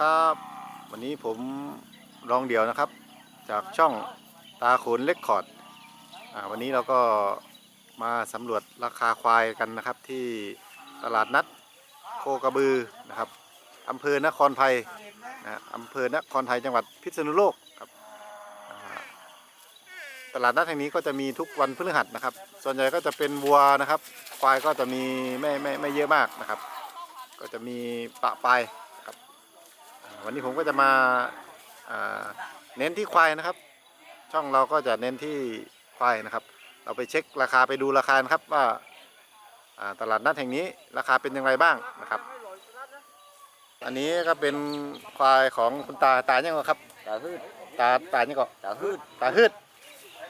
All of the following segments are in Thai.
ครับ วันนี้ผมรองเดี่ยวนะครับ จากช่องตาขนเล็กคอร์ดวันนี้เราก็มาสำรวจราคาควายกันนะครับ ที่ตลาดนัดโคกระบือนะครับอำเภอนครไทยนะอำเภอนครไทยจังหวัดพิษณุโลกครับตลาดนัดแห่งนี้ก็จะมีทุกวันพฤหัสนะครับ ส่วนใหญ่ก็จะเป็นวัวนะครับ ควายก็จะมีไม่ไม่ไม่เยอะมากนะครับ ก็จะมีปะปาย วันนี้ผมก็จะมาอ่าเน้นที่ควายนะครับ ช่องเราก็จะเน้นที่ควายนะครับ เราไปเช็คราคาไปดูราคานะครับว่าอ่าตลาดนัดแห่งนี้ราคาเป็นอย่างไรบ้างนะครับ อันนี้ก็เป็นควายของคุณตาตาเนี่ยงครับตาฮืดตาตาเนี่ยงก็ตาฮืดตาฮืด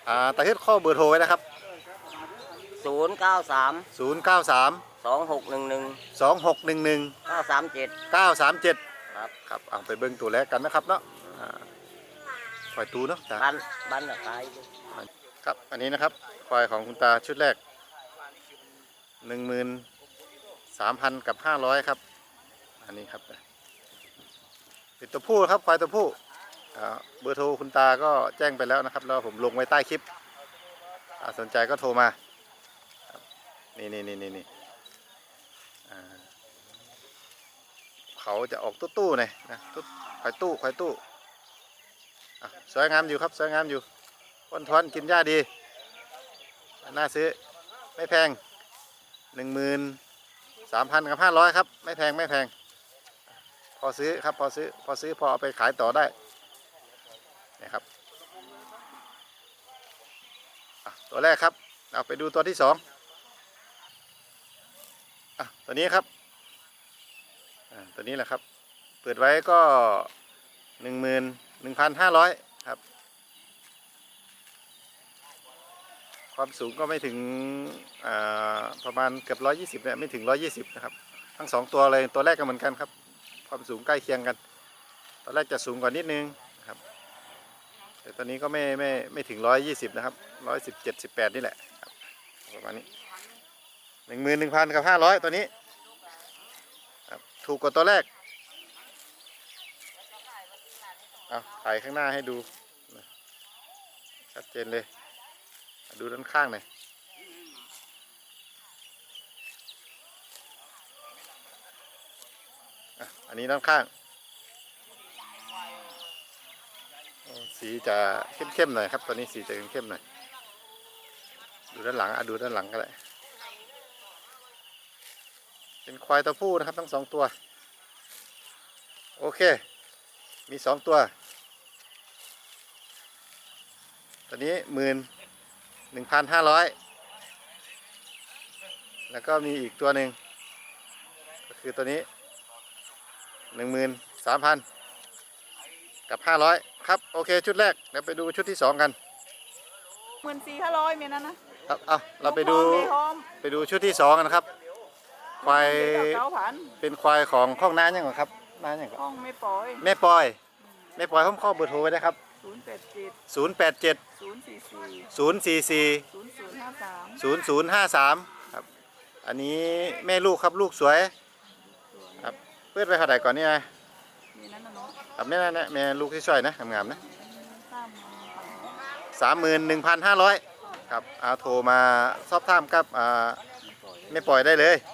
อ่าตาฮืดข้อเบอร์โทรไว้นะครับศูนย์เก้าสาม093สองหกหนึ่งหนึ่ง2611เก้าสามเจ็ด937 ครับครับเอาไปเบิ่งตัวแรกกันนะครับเนาะอ่าควายตูเนาะตาบ้านบ้านละตายครับอันนี้นะครับควายของคุณตาชุดแรกหนึ่งหมื่นสามพันกับห้าร้อยครับ อันนี้ครับเป็นตัวผู้ครับควายตัวผู้อ่าเบอร์โทรคุณตาก็แจ้งไปแล้วนะครับ แล้วผมลงไว้ใต้คลิปอ่าสนใจก็โทรมาครับนี่นี่นี่นี่นี่อ่า เขาจะออกตู้ตู้ๆหน่อยนะตู้ควายตู้ควายตู้สวยงามอยู่ครับสวยงามอยู่พ้นทวนกินหญ้าดี น่าซื้อไม่แพงหนึ่งหมื่นสามพันกับห้าร้อยครับ ไม่แพงไม่แพง พอซื้อครับพอซื้อพอซื้อพอเอาไปขายต่อได้นี่ครับตัวแรกครับ เอาไปดูตัวที่สองอะตัวนี้ครับ ตัวนี้แหละครับ เปิดไว้ก็หนึ่งหมื่นหนึ่งพันห้าร้อยครับ ความสูงก็ไม่ถึงประมาณเกือบร้อยยี่สิบเนี่ยไม่ถึงร้อยยี่สิบนะครับ ทั้งสองตัวเลยตัวแรกก็เหมือนกันครับ ความสูงใกล้เคียงกันตัวแรกจะสูงกว่านิดนึงนครับ แต่ตัวนี้ก็ไม่ไม่ไม่ถึงร้อยยี่สิบนะครับร้อยสิบเจ็ดสิบแปดนี่แหละประมาณนี้หนึ่งหมื่นหนึ่งพันกับห้าร้อยตัวนี้ ถูกกว่าตัวแรกเอาถ่ายข้างหน้าให้ดูชัดเจนเลย ดูด้านข้างหน่อยอันนี้ด้านข้าง สีจะเข้มๆหน่อยครับตัวนี้สีจะเข้มๆหน่อย ดูด้านหลังอะดูด้านหลังก็ได้ เป็นควายตัวผู้นะครับทั้งสองตัว โอเค มีสองตัวตัวนี้หมื่นหนึ่งพันห้าร้อยแล้วก็มีอีกตัวหนึ่งก็คือตัวนี้หนึ่งหมื่นสามพันกับห้าร้อยครับ โอเค ชุดแรกเดี๋ยวไปดูชุดที่สองกันหมื่นสี่ห้าร้อยเมียนั้นนะครับเอาเราไปดูมีหอมไปดูชุดที่สองกันนะครับ ควายเก้าพันเป็นควายของข้องน้ายังไงครับน้ายังไงห้องไม่ปล่อยแม่ปอยแม่ปอยผมข้อเบอร์โทรไว้นะครับศูนย์แปดเจ็ดศูนย์แปดเจ็ดศูนย์สี่สี่ศูนย์สี่สี่ศูนย์ศูนย์ห้าสามศูนย์ศูนย์ห้าสามครับ อันนี้แม่ลูกครับลูกสวยครับเพื่อนไปเท่าไหร่ก่อนนี่นะมีนั้นนะเนาะครับนี่นะเนี่ยแม่ลูกที่ช่วยนะงามๆนะสามพันสามหมื่นหนึ่งพันห้าร้อยครับเอาโทรมาสอบถามกับอ่าไม่ปล่อยไม่ปล่อยได้เลยครับ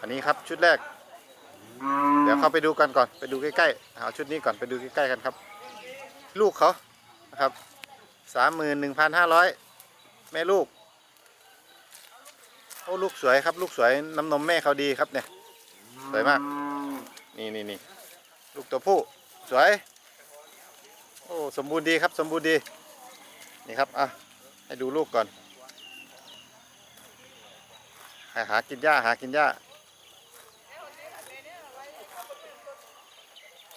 อันนี้ครับชุดแรก เดี๋ยวเข้าไปดูกันก่อนไปดูใกล้ๆเอาชุดนี้ก่อนไปดูใกล้ๆกันครับ ลูกเขานะครับสามหมื่นหนึ่งพันห้าร้อยแม่ลูกโอ้ลูกสวยครับ ลูกสวยน้ำนมแม่เขาดีครับเนี่ยสวยมาก นี่นี่นี่ลูกตัวผู้สวยโอ้สมบูรณ์ดีครับ สมบูรณ์ดีนี่ครับอะให้ดูลูกก่อนหาหากินหญ้าหากินหญ้า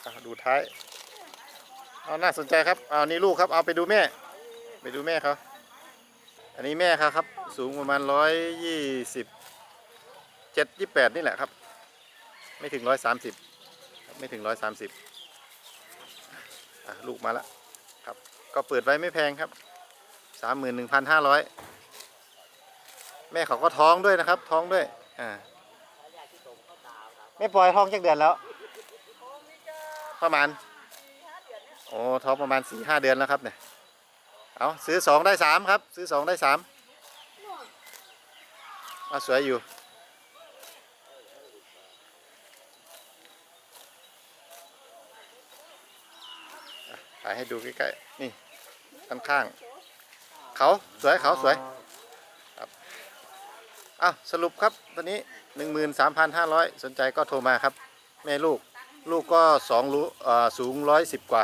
อะ ดูท้าย เอาน่าสนใจครับ เอานี่ลูกครับ เอาไปดูแม่ ไปดูแม่เขาอันนี้แม่เขาครับ สูงประมาณร้อยยี่สิบเจ็ดยี่แปดนี่แหละครับ ไม่ถึงร้อยสามสิบไม่ถึงร้อยสามสิบลูกมาแล้วครับ ก็เปิดไว้ไม่แพงครับสามหมื่นหนึ่งพันห้าร้อยแม่เขาก็ท้องด้วยนะครับ ท้องด้วยอ่าไม่ปล่อยท้องจักเดือนแล้ว ประมาณโอ้ท้องประมาณสี่ห้าเดือนแล้วครับเนี่ยเอาซื้อสองได้สามครับ ซื้อสองได้สามอะสวยอยู่อะถ่ายให้ดูใกล้ๆ นี่ด้านข้าง เขาสวยเขาสวยครับอ้าวสรุปครับ ตอนนี้ 13,500 สนใจก็โทรมาครับ แม่ลูก ลูกก็สองรู้เอ่อสูง110กว่า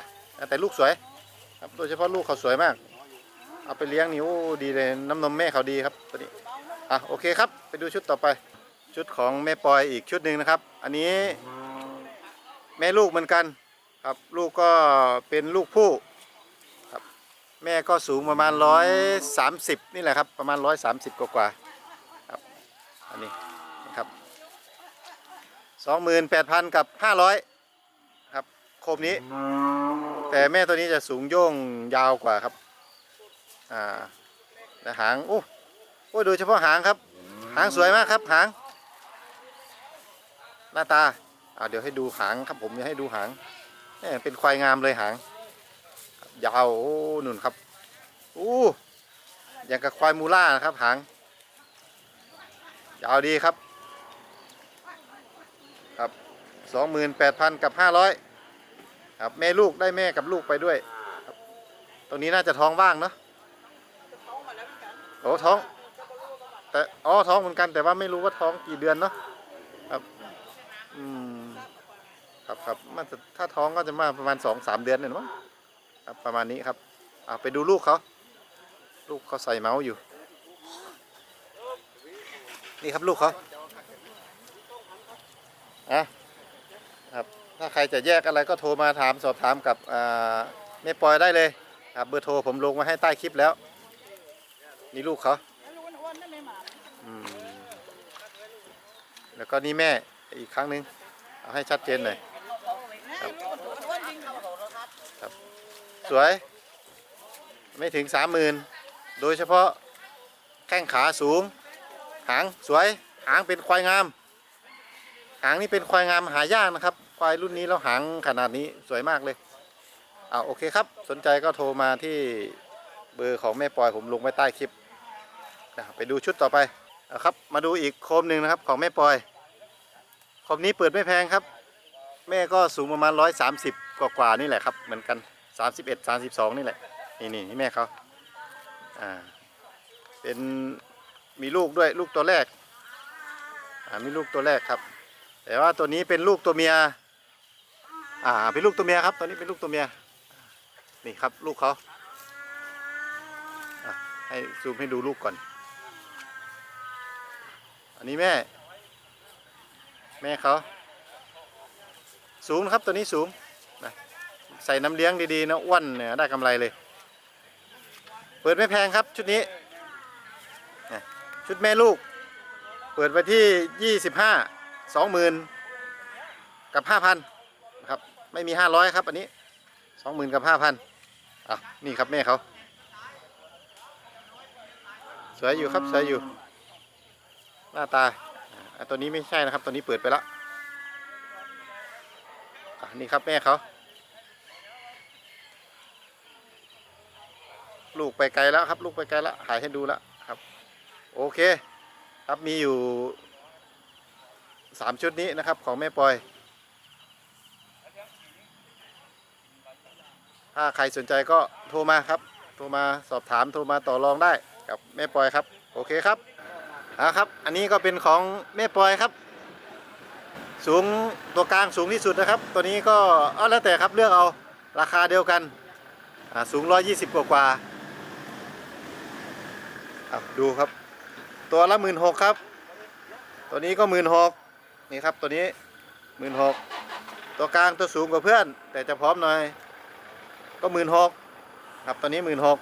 แต่ลูกสวยครับโดยเฉพาะลูกเขาสวยมาก เอาไปเลี้ยงนิ้วดีเลยน้ำนมแม่เขาดีครับตัวนี้อะโอเคครับ ไปดูชุดต่อไป ชุดของแม่ปอยอีกชุดหนึ่งนะครับ อันนี้แม่ลูกเหมือนกันครับ ลูกก็เป็นลูกผู้ครับแม่ก็สูงประมาณร้อยสามสิบนี่แหละครับ ประมาณร้อยสามสิบกว่าๆครับอันนี้ สองหมื่นแปดพันกับห้าร้อยครับโคมนี้ แต่แม่ตัวนี้จะสูงโย่งยาวกว่าครับ อ่าแต่หางโอ้โอ้ดยเฉพาะหางครับ หางสวยมากครับหาง หน้าตาอ่าเดี๋ยวให้ดูหางครับผมจะให้ดูหางแหม่เป็นควายงามเลยหาง ยาวโอ้นุ่นครับอู้อย่างกับควายมูล่านะครับหาง ยาวดีครับ สองหมื่นแปดพันกับห้าร้อยครับแม่ลูกได้แม่กับลูกไปด้วยครับตรงนี้น่าจะท้องว่างเนาะโอ้ท้อง แต่อ๋อท้องเหมือนกันแต่ว่าไม่รู้ว่าท้องกี่เดือนเนาะครับอืมครับครับมันจะถ้าท้องก็จะมาประมาณสองสามเดือนเนี่ยมั้งครับประมาณนี้ครับอ่าไปดูลูกเขาลูกเขาใส่เมาส์อยู่ นี่ครับลูกเขาอะ ครับถ้าใครจะแยกอะไรก็โทรมาถามสอบถามกับแม่ปอยได้เลยครับเบอร์โทรผมลงไว้ให้ใต้คลิปแล้ว นี่ลูกเขาแล้วก็นี่แม่อีกครั้งหนึ่งเอาให้ชัดเจนหน่อยครับครับสวย ไม่ถึงสามหมื่นโดยเฉพาะแข้งขาสูง หางสวย หางเป็นควายงามางนี่เป็นควายงามหายากนะครับ ควายรุ่นนี้แล้วหางขนาดนี้สวยมากเลยอ่าโอเคครับ สนใจก็โทรมาที่เบอร์ของแม่ปอยผมลงไว้ใต้คลิปนะครับไปดูชุดต่อไปเอาครับ มาดูอีกโคมหนึ่งนะครับของแม่ปอยโคมนี้เปิดไม่แพงครับ แม่ก็สูงประมาณ130กว่ากว่าๆนี่แหละครับ เหมือนกัน31 32นี่แหละ นี่นี่นี่แม่เขาอ่าเป็นมีลูกด้วยลูกตัวแรกอ่ามีลูกตัวแรกครับ แต่ว่าตัวนี้เป็นลูกตัวเมีย อ่า เป็นลูกตัวเมียครับตัวนี้เป็นลูกตัวเมีย นี่ครับลูกเขาให้ซูมให้ดูลูกก่อน อันนี้แม่ แม่เขา สูงนะครับตัวนี้สูงนะใส่น้ำเลี้ยงดีๆนะอ้วนเนี่ยได้กำไรเลย เปิดไม่แพงครับชุดนี้ ชุดแม่ลูก เปิดไปที่ 25 20,000กับ5,000นะครับ ไม่มี500ครับ อันนี้20,000กับ5,000อะนี่ครับแม่เขาสวยอยู่ครับสวยอยู่ หน้าตาตัวนี้ไม่ใช่นะครับ ตัวนี้เปิดไปแล้วนี่ครับแม่เขาลูกไปไกลแล้วครับ ลูกไปไกลแล้วหายให้ดูแล้วครับ โอเค ครับมีอยู่ สามชุดนี้นะครับของแม่ปอย ถ้าใครสนใจก็โทรมาครับ โทรมาสอบถามโทรมาต่อรองได้กับแม่ปอยครับ โอเคครับอ่าครับ อันนี้ก็เป็นของแม่ปอยครับ สูงตัวกลางสูงที่สุดนะครับ ตัวนี้ก็เอาแล้วแต่ครับเลือกเอาราคาเดียวกันอ่าสูง 120 กว่ากว่าอะดูครับ ตัวละหมื่นหกครับ ตัวนี้ก็หมื่นหก นี่ครับตัวนี้หมื่นหกตัวกลางตัวสูงกว่าเพื่อน แต่จะพร้อมหน่อย ก็หมื่นหกครับตัวนี้หมื่นหก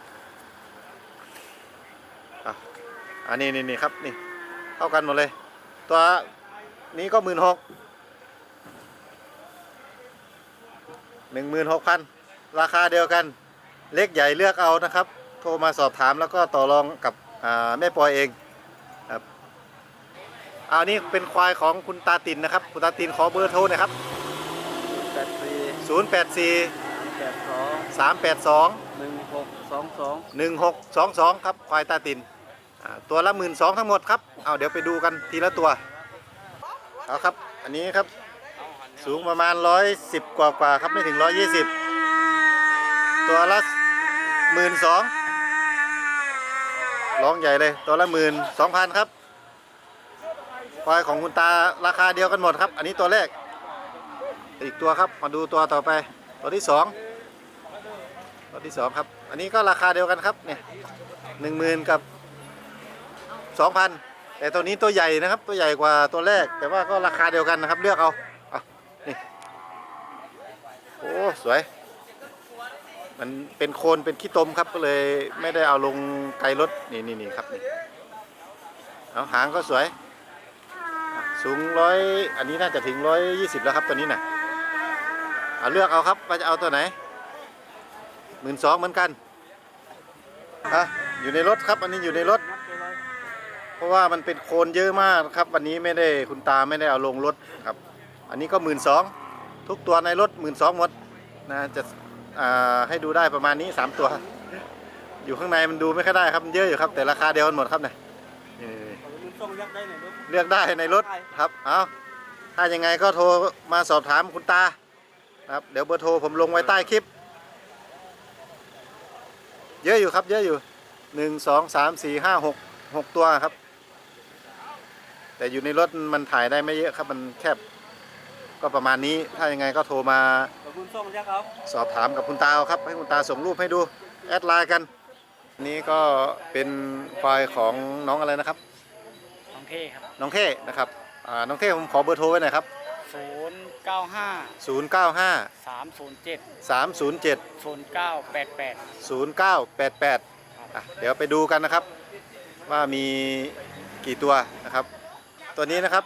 อันนี้นี่นี่ครับนี่เท่ากันหมดเลย ตัวนี้ก็หมื่นหกหนึ่งหมื่นหกพันราคาเดียวกัน เล็กใหญ่เลือกเอานะครับ โทรมาสอบถามแล้วก็ต่อรองกับแม่ปอยเอง อันนี้เป็นควายของคุณตาตินนะครับ คุณตาตินขอเบอร์โทรหนะครับ แปดสี่0 8 4 แปดสอง3 8 2 หนึ่งหกสองสอง 1 6 2 2 ครับ ควายตาตินอ่าตัวละ 1 2ื่นทั้งหมดครับ เอาเดี๋ยวไปดูกันทีละตัว เอาครับ อันนี้ครับ สูงประมาณ 110 กว่ากว่าๆครับ ไม่ถึง 120 ตัวละหมื่นสองร้องใหญ่เลย ตัวละหมื่นสองพันครับ ควายของคุณตาราคาเดียวกันหมดครับ อันนี้ตัวแรก อีกตัวครับ มาดูตัวต่อไป ตัวที่สองตัวที่สองครับ อันนี้ก็ราคาเดียวกันครับ เนี่ยหนึ่งหมื่นกับสองพันแต่ตัวนี้ตัวใหญ่นะครับ ตัวใหญ่กว่าตัวแรก แต่ว่าก็ราคาเดียวกันนะครับ เลือกเอาเอานี่โอ้สวย มันเป็นโคนเป็นขี้ตมครับ ก็เลยไม่ได้เอาลงไกลรถนี่นี่นี่ครับนี่เอาหางก็สวย สูงร้อยอันนี้น่าจะถึงร้อยยี่สิบแล้วครับตัวนี้น่ะเอาเลือกเอาครับว่าจะเอาตัวไหนหมื่นสองเหมือนกันอะอยู่ในรถครับอันนี้อยู่ในรถ เพราะว่ามันเป็นโคนเยอะมากครับ วันนี้ไม่ได้คุณตาไม่ได้เอาลงรถครับ อันนี้ก็หมื่นสองทุกตัวในรถหมื่นสองหมดนะจะให้ดูได้ประมาณนี้3ตัว อยู่ข้างในมันดูไม่ค่อยได้ครับมันเยอะอยู่ครับ แต่ราคาเดียวกันหมดครับเนี่ย มึงต้องยักได้หน่อยลูก เลือกได้ในรถครับ เอาถ้ายังไงก็โทรมาสอบถามคุณตานะครับ เดี๋ยวเบอร์โทรผมลงไว้ใต้คลิป เยอะอยู่ครับ เยอะอยู่หนึ่งสองสามสี่ห้าหกหกตัวครับ แต่อยู่ในรถมันถ่ายได้ไม่เยอะครับมันแคบ ก็ประมาณนี้ ถ้ายังไงก็โทรมาขอบคุณส่งยักครับ สอบถามกับคุณตาเอาครับ ให้คุณตาส่งรูปให้ดู แอดไลน์กัน นี่ก็เป็นควายของน้องอะไรนะครับข องเท่ครับ น้องเท่นะครับอ่าน้องเท่ผมขอเบอร์โทรไว้หน่อยครับ ศูนย์เก้าห้า095 สามศูนย์เจ็ด307 ศูนย์เก้าแปดแปด 0988อะเดี๋ยวไปดูกันนะครับ ว่ามีกี่ตัวนะครับ ตัวนี้นะครับ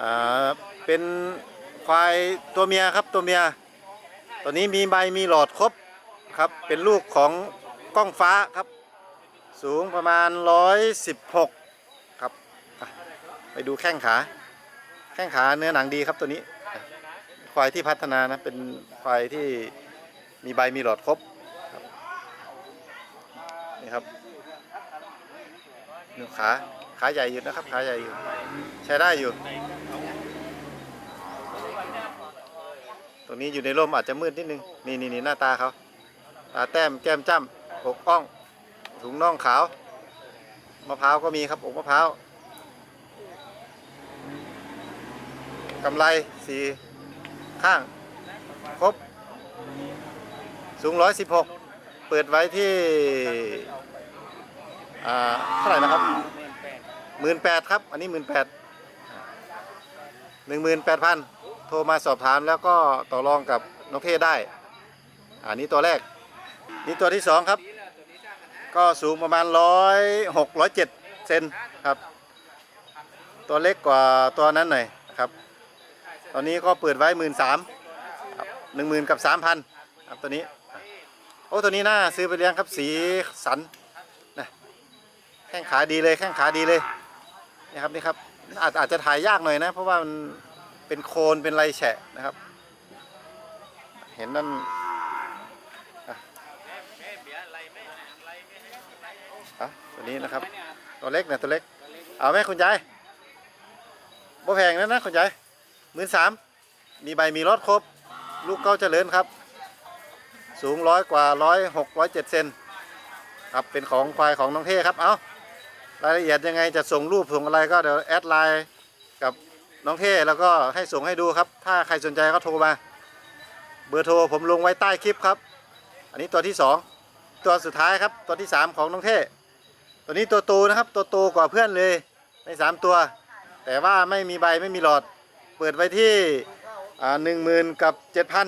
อ่าเป็นควายตัวเมียครับตัวเมีย ตัวนี้มีใบมีหลอดครบครับ เป็นลูกของกล้องฟ้าครับ สูงประมาณ 116ครับอะ ไปดูแข้งขา แข้งขาเนื้อหนังดีครับตัวนี้ ควายที่พัฒนานะ เป็นควายที่มีใบมีหลอดครบครับนี่ครับหนึ่งขา ขาใหญ่อยู่นะครับ ขาใหญ่อยู่ ใช้ได้อยู่ ตรงนี้อยู่ในร่มอาจจะมืดนิดนึง นี่นี่นี่หน้าตาเขาตาแต้มแก้มจ้ำอกอ่องถุงน่องขาว มะพร้าวก็มีครับอกมะพร้าว กำไรสีข้าง ครบ สูงร้อยสิบหกเปิดไว้ที่อ่าเท่าไหร่นะครับหมื่นแปดครับ อันนี้หมื่นแปดหนึ่งหมื่นแปดพันโทรมาสอบถามแล้วก็ต่อรองกับน้องเทได้ อันนี้ตัวแรก นี่ตัวที่สองครับ ก็สูงประมาณร้อยหกร้อยเจ็ดเซนครับ ตัวเล็กกว่าตัวนั้นหน่อยครับ ตอนนี้ก็เปิดไว้หมื่นสามหนึ่งหมื่นกับสามพันครับตัวนี้ โอ้ตัวนี้น่าซื้อไปเลี้ยงครับสีสันนะแข้งขาดีเลยแข้งขาดีเลยนี่ครับนี่ครับอาจอาจจะถ่ายยากหน่อยนะ เพราะว่ามันเป็นโคนเป็นไรแฉะนะครับ เห็นนั่นอะอะตัวนี้นะครับ ตัวเล็กนะตัวเล็ก เอาไหมคุณยายบ่แพงนะนะคุณยาย หมื่นสามมีใบมีรถครบ ลูกเก้าเจริญครับ สูงร้อยกว่าร้อยหกร้อยเจ็ดเซนครับเป็นของควายของน้องเท่ครับ เอารายละเอียดยังไงจะส่งรูปส่งอะไรก็เดี๋ยวแอดไลน์กับน้องเท่แล้วก็ให้ส่งให้ดูครับ ถ้าใครสนใจก็โทรมา เบอร์โทรผมลงไว้ใต้คลิปครับ อันนี้ตัวที่สองตัวสุดท้ายครับตัวที่สามของน้องเท่ตัวนี้ตัวโตนะครับ ตัวโตกว่าเพื่อนเลยในสามตัว แต่ว่าไม่มีใบไม่มีหลอด เปิดไว้ที่หนึ่งหมื่นกับเจ็ดพัน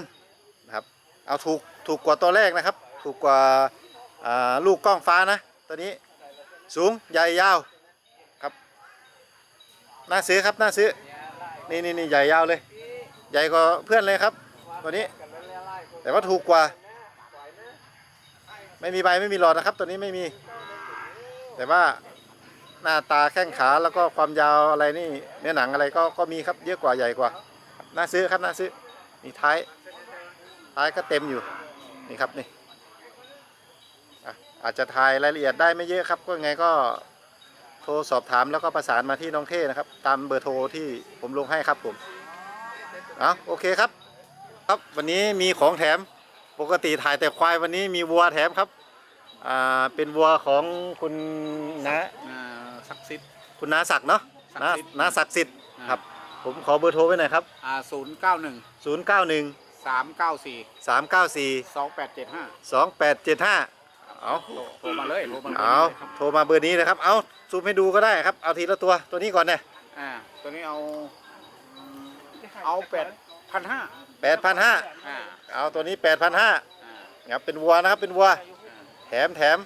นะครับเอาถูกถูกกว่าตัวแรกนะครับ ถูกกว่าอ่าลูกกล้องฟ้านะตัวนี้สูงใหญ่ยาวครับน่าซื้อครับน่าซื้อนี่นี่นี่ใหญ่ยาวเลย ใหญ่กว่าเพื่อนเลยครับ ตัวนี้ แต่ว่าถูกกว่า ไม่มีใบไม่มีหลอดนะครับ ตัวนี้ไม่มี แต่ว่า หน้าตาแข้งขาแล้วก็ความยาวอะไรนี่เนื้อหนังอะไรก็ก็มีครับเยอะกว่าใหญ่กว่าน่าซื้อครับน่าซื้อนี่ท้ายท้ายก็เต็มอยู่นี่ครับนี่อะอาจจะถ่ายรายละเอียดได้ไม่เยอะครับก็ไงก็โทรสอบถามแล้วก็ประสานมาที่น้องเท่นะครับ ตามเบอร์โทรที่ผมลงให้ครับผมเอาโอเคครับ ครับวันนี้มีของแถมปกติถ่ายแต่ควายวันนี้มีวัวแถมครับอ่าเป็นวัวของคุณนะอ่า คุณนาศักดิ์เนาะศักนาดิ์สิทธิ์นาศักดิ์สิทธิ์อ่าครับ ผมขอเบอร์โทรไว้หน่อยครับอ่าศูนย์เก้าหนึ่ง0 9 1สามเก้าสี่3 9 4สองแปดเจ็ดห้า2 8 7 5เอาโทรมาเลยโทรมาลยเอาครับโทรมาเบอร์นี้นะครับ เอาซูมให้ดูก็ได้ครับ เอาทีละตัว ตัวนี้ก่อนเนี่ยอ่า ตัวนี้เอา เอาแปดพันห้าแปดพันห้าอ่าเอาตัวนี้แปดพันห้าอ่าครับเป็นวัวนะครับ เป็นวัว แถมแถม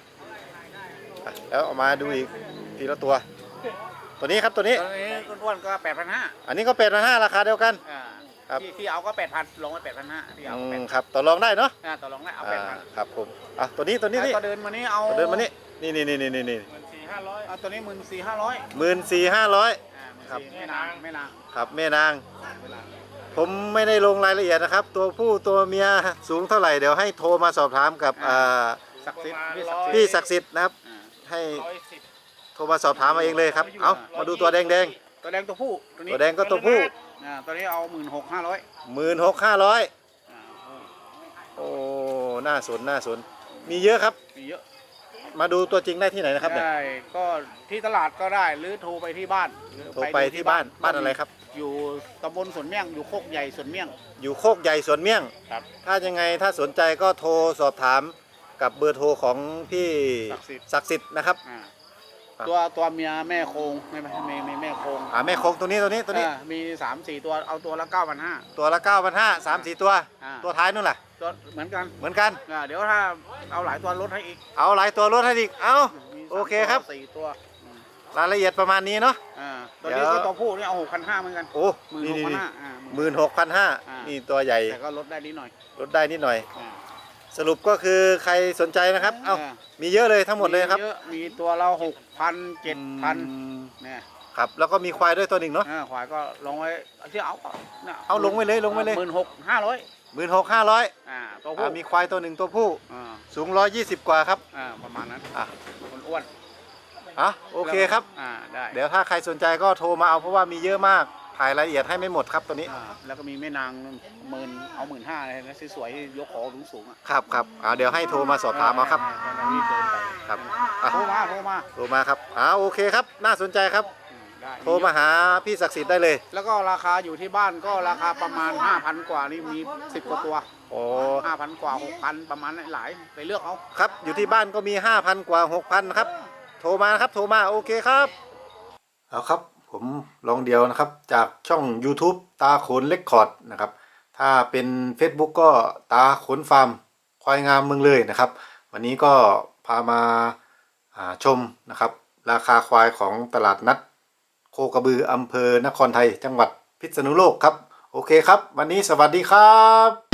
อะแล้วเอามาดูอีกทีละตัว ตัวนี้ครับตัวนี้ตัวนี้อ้วนๆก็แปดพันห้าอันนี้ก็แปดพันห้าราคาเดียวกันอ่าครับ ที่ที่เอาก็แปดพันลงไว้แปดพันห้าที่เอาอืแปมดครับต่อรองได้เนาะอ่าต่อรองได้เอาอ่าแปดพันครับผมอะตัวนี้ตัวนี้นี่ก็เดินมานี้เอาตัวเดินมานี่นี่นี่นี่นี่นี่นี่สี่ห้าร้อยเอาตัวนี้หมื่นสี่ห้าร้อยหมื่นสี่ห้าร้อย อ่าหมื่นครับ สี่ไม่นานไม่นานครับแม่นาง ไม่นานผมไม่ได้ลงรายละเอียดนะครับ ตัวผู้ตัวเมียสูงเท่าไหร่เดี๋ยวให้โทรมาสอบถามกับอ่าศักดิ์สิทธิ์พี่ศักดิ์สิทธิ์พี่ศักดิ์สิทธิ์นะครับ อ่าให้ร้อยสิบ โทรมาสอบถามมาเองเลยครับ เอามาดูตัวแดงแดงตัวแดงตัวผู้ตัวๆนี้ตัวแดงก็ตัวผู้อ่าตัวนี้เอาหมื่นหกห้าร้อยหมื่นหกห้าร้อยโอ้น่าสนน่าสน มีเยอะครับ มีเยอะ มาดูตัวจริงได้ที่ไหนนะครับเนี่ยได้ก็ที่ตลาดก็ได้หรือโทรไปที่บ้านหรือโทรไปที่บ้านบ้านอะไรครับ อยู่ตำบลสวนเมี่ยงอยู่โคกใหญ่สวนเมี่ยง อยู่โคกใหญ่สวนเมี่ยงครับถ้ายังไงถ้าสนใจก็โทรสอบถามกับเบอร์โทรของพี่ศักดิ์สิทธิ์ศักดิ์สิทธิ์นะครับ อ่าครับตัวตัวเมียแม่โคงไม่ไม่ไม่ไม่แม่โคงอ่าแม่โคงตัวนี้ตัวนี้ตัวนี้ อ่ามีสามสี่ตัวเอาตัวละเก้าพันห้า ตัวละเก้าพันห้าสามสี่ตัว อ่า ตัวท้ายนู่นแหละตัวเหมือนกันเหมือนกัน อ่าเดี๋ยวถ้าเอาหลายตัวลดให้อีกเอาหลายตัวลดให้อีก เอา มีสามโอเคครับตัวสี่ตัวอืมรายละเอียดประมาณนี้เนาะ อ่าตัวเดี๋นี้ยวก็ตัวผู้นี่เอาหกพันห้าเหมือนกันโอ้หมื่นนี่หกนี่พันนี่ห้าอ่าหมื่นหกพันห้าอ่านี่ นี่ตัวใหญ่แต่ก็ลดได้นิดหน่อยลดได้นิดหน่อย อ่า สรุปก็คือใครสนใจนะครับ เอ้า อ่า มีเยอะเลยทั้งหมดเลยครับเยอะมีตัวเราหกพันเจ็ดพันอืม เนี่ยครับ แล้วก็มีควายด้วยตัวหนึ่งเนาะ อ่าขวายก็ลงไว้ที่เอาก็นี่ยเอาลงไว้เลยลงไว้เลย หมื่นหกห้าร้อยหมื่นหกห้าร้อยอ่าตัวผู้มีควายตัวหนึ่งตัวผู้ อ่าสูงร้อยยี่สิบกว่าครับ อ่าประมาณนั้นอะ คนอ้วนอะ โอเคครับ อ่าได้ เดี๋ยวถ้าใครสนใจก็โทรมาเอาเพราะว่ามีเยอะมาก ถ่ายรายละเอียดให้ไม่หมดครับตัวนี้ อ่าแล้วก็มีแม่นางหมื่นเอาหมื่นห้าเลยนะสวยๆยกคอสูงๆอะครับครับอ่าเดี๋ยวให้โทรมาสอบถามเอาครับก็รีบเดินไปครับอะโทรมาโทรมาโทรมาครับอ่าโอเคครับ น่าสนใจครับ อืมได้โทรมาหาพี่ศักดิ์สิทธิ์ได้เลย แล้วก็ราคาอยู่ที่บ้านก็ราคาประมาณ 5,000 กว่านี่มี 10 กว่าตัว โอ้ 5,000 กว่า 6,000 ประมาณนั้นหลายไปเลือกเอา ครับ อยู่ที่บ้านก็มี 5,000 กว่า 6,000นะครับ โทรมานะครับ โทรมา โอเคครับ เอาครับ ผมลองเดียวนะครับ จากช่อง YouTube ตาขนเล็กคอร์ดนะครับ ถ้าเป็น Facebook ก็ตาขนฟาร์มควายงามเมืองเลยนะครับ วันนี้ก็พามาาชมนะครับ ราคาควายของตลาดนัด โคกระบืออำเภอนครไทย จังหวัดพิษณุโลกครับ โอเคครับ วันนี้สวัสดีครับ